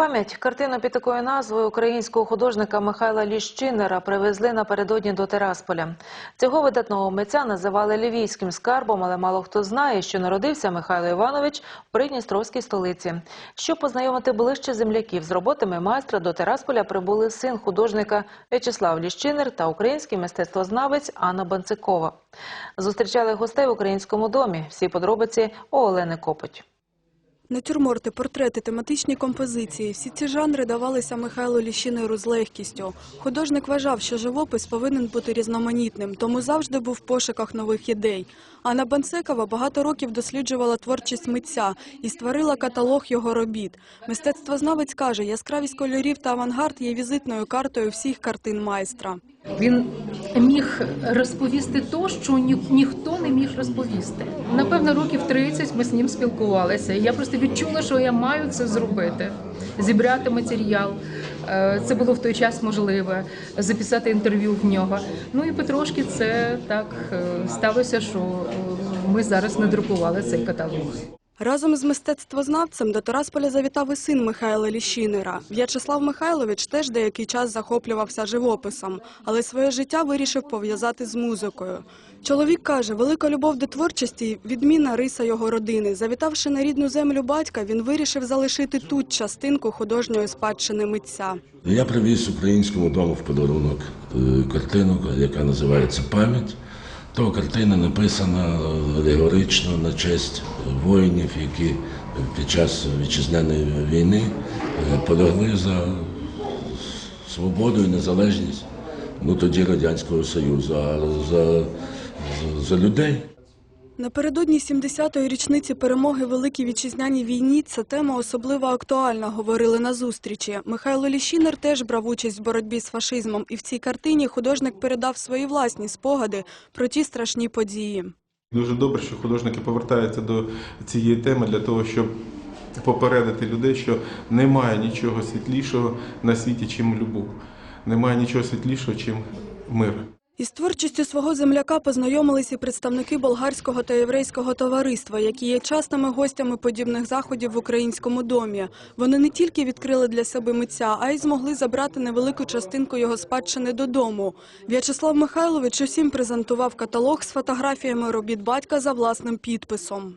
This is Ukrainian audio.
Пам'ять картину під такою назвою українського художника Михайла Ліщинера привезли напередодні до Терасполя. Цього видатного митця називали львівським скарбом, але мало хто знає, що народився Михайло Іванович в Придністровській столиці. Щоб познайомити ближче земляків з роботами майстра, до Терасполя прибули син художника В'ячеслав Ліщинер та український мистецтвознавець Анна Банцикова. Зустрічали гостей в українському домі. Всі подробиці у Олени Копоть. Натюрморти, портрети, тематичні композиції – всі ці жанри давалися Михайлу Ліщинеру з легкістю. Художник вважав, що живопис повинен бути різноманітним, тому завжди був в пошуках нових ідей. Анна Банцекова багато років досліджувала творчість митця і створила каталог його робіт. Мистецтвознавець каже, яскравість кольорів та авангард є візитною картою всіх картин майстра. Він міг розповісти то, що ні, ніхто не міг розповісти. Напевно, років 30 ми з ним спілкувалися. і Я просто відчула, що я маю це зробити, зібрати матеріал. Е, Це було в той час можливе, записати інтерв'ю в нього. Ну і потрошки це так е, сталося, що е, ми зараз надрукували цей каталог. Разом з мистецтвознавцем до Тарасполя завітав і син Михайла Ліщинера. В'ячеслав Михайлович теж деякий час захоплювався живописом, але своє життя вирішив пов'язати з музикою. Чоловік каже, велика любов до творчості – відмінна риса його родини. Завітавши на рідну землю батька, він вирішив залишити тут частинку художньої спадщини митця. Я привіз українському дому в подарунок е, картину, яка називається Пам'ять. То картина написана алегорично на честь воїнів, які під час вітчизняної війни е, полягли за свободу і незалежність ну тоді Радянського Союзу, а за, за людей. Напередодні 70-ї річниці перемоги Великій Вітчизняній війні ця тема особливо актуальна, говорили на зустрічі. Михайло Ліщинер теж брав участь в боротьбі з фашизмом, і в цій картині художник передав свої власні спогади про ті страшні події. Дуже добре, що художники повертаються до цієї теми для того, щоб попередити людей, що немає нічого світлішого на світі, чим любов. Немає нічого світлішого, чим мир. Із творчістю свого земляка познайомились і представники болгарського та єврейського товариства, які є частими гостями подібних заходів в українському домі. Вони не тільки відкрили для себе митця, а й змогли забрати невелику частинку його спадщини додому. В'ячеслав Михайлович усім презентував каталог з фотографіями робіт батька за власним підписом.